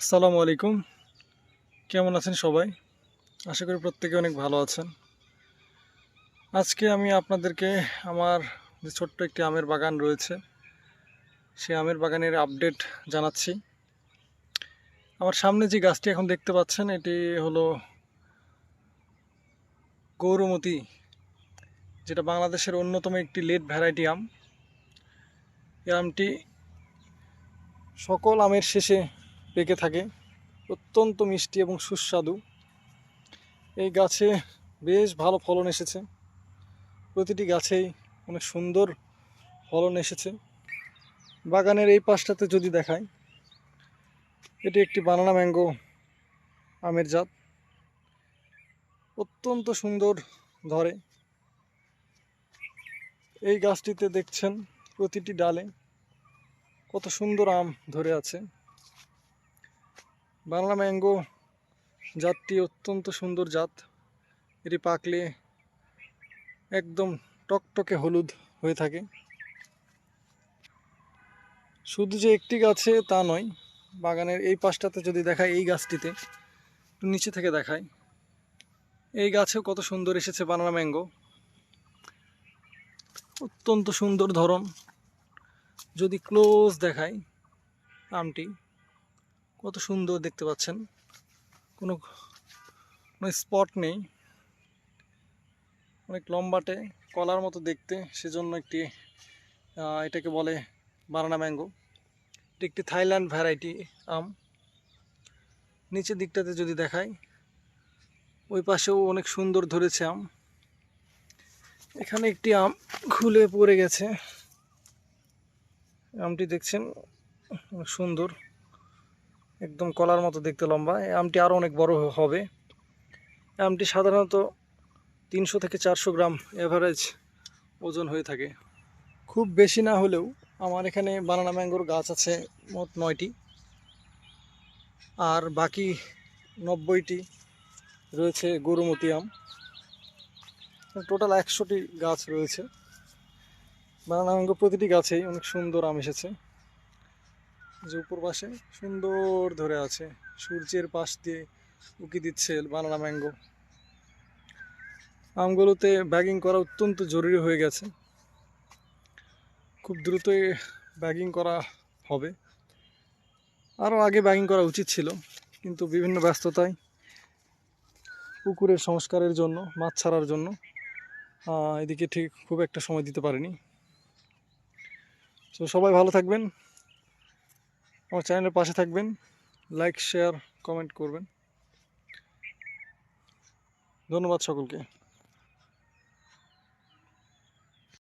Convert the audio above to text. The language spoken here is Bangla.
আসসালামু আলাইকুম। কেমন আছেন সবাই? আশা করি প্রত্যেকে অনেক ভালো আছেন। আজকে আমি আপনাদেরকে আমার যে ছোট্ট একটি আমের বাগান রয়েছে, সেই আমের বাগানের আপডেট জানাচ্ছি। আমার সামনে যে গাছটি এখন দেখতে পাচ্ছেন, এটি হলো গৌরমতি, যেটা বাংলাদেশের অন্যতম একটি লেট ভ্যারাইটি আম। এই আমটি সকল আমের শেষে পেকে থাকে। অত্যন্ত মিষ্টি এবং সুস্বাদু। এই গাছে বেশ ভালো ফলন এসেছে। প্রতিটি গাছেই অনেক সুন্দর ফলন এসেছে। বাগানের এই পাশটাতে যদি দেখাই, এটি একটি বানানা ম্যাঙ্গো আমের জাত। অত্যন্ত সুন্দর ধরে। এই গাছটিতে দেখছেন প্রতিটি ডালে কত সুন্দর আম ধরে আছে। বাংলা ম্যাঙ্গো জাতটি অত্যন্ত সুন্দর জাত। এটি পাকলে একদম টকটকে হলুদ হয়ে থাকে। শুধু যে একটি গাছে তা নয়, বাগানের এই পাশটাতে যদি দেখায় এই গাছটিতে নিচে থেকে দেখায় এই গাছেও কত সুন্দর এসেছে বানানা ম্যাঙ্গো। অত্যন্ত সুন্দর ধরন। যদি ক্লোজ দেখায় আমটি কত সুন্দর দেখতে পাচ্ছেন। কোনো কোনো স্পট নেই। অনেক লম্বাটে, কলার মতো দেখতে। সেজন্য একটি এটাকে বলে বানানা ম্যাঙ্গো। এটি একটি থাইল্যান্ড ভ্যারাইটি আম। নিচের দিকটাতে যদি দেখাই, ওই পাশেও অনেক সুন্দর ধরেছে আম। এখানে একটি আম খুলে পড়ে গেছে। আমটি দেখছেন, অনেক সুন্দর। একদম কলার মতো দেখতে লম্বা। এই আমটি আরও অনেক বড় হবে। আমটি সাধারণত তিনশো থেকে চারশো গ্রাম এভারেজ ওজন হয়ে থাকে। খুব বেশি না হলেও আমার এখানে বানানা ম্যাঙ্গোর গাছ আছে মোট নয়টি। আর বাকি নব্বইটি রয়েছে গরুমতি আম। টোটাল একশোটি গাছ রয়েছে। বানানা ম্যাঙ্গো প্রতিটি গাছেই অনেক সুন্দর আম এসেছে। যে উপর পাশে সুন্দর ধরে আছে, সূর্যের পাশ দিয়ে উকি দিচ্ছে বানানা ম্যাঙ্গো আমগুলোতে ব্যাগিং করা অত্যন্ত জরুরি হয়ে গেছে। খুব দ্রুতই ব্যাগিং করা হবে। আরও আগে ব্যাগিং করা উচিত ছিল, কিন্তু বিভিন্ন ব্যস্ততায়, পুকুরের সংস্কারের জন্য, মাছ ছাড়ার জন্য এদিকে ঠিক খুব একটা সময় দিতে পারিনি। তো সবাই ভালো থাকবেন। আমার চ্যানেলের পাশে থাকবেন। লাইক শেয়ার কমেন্ট করবেন। ধন্যবাদ সকলকে।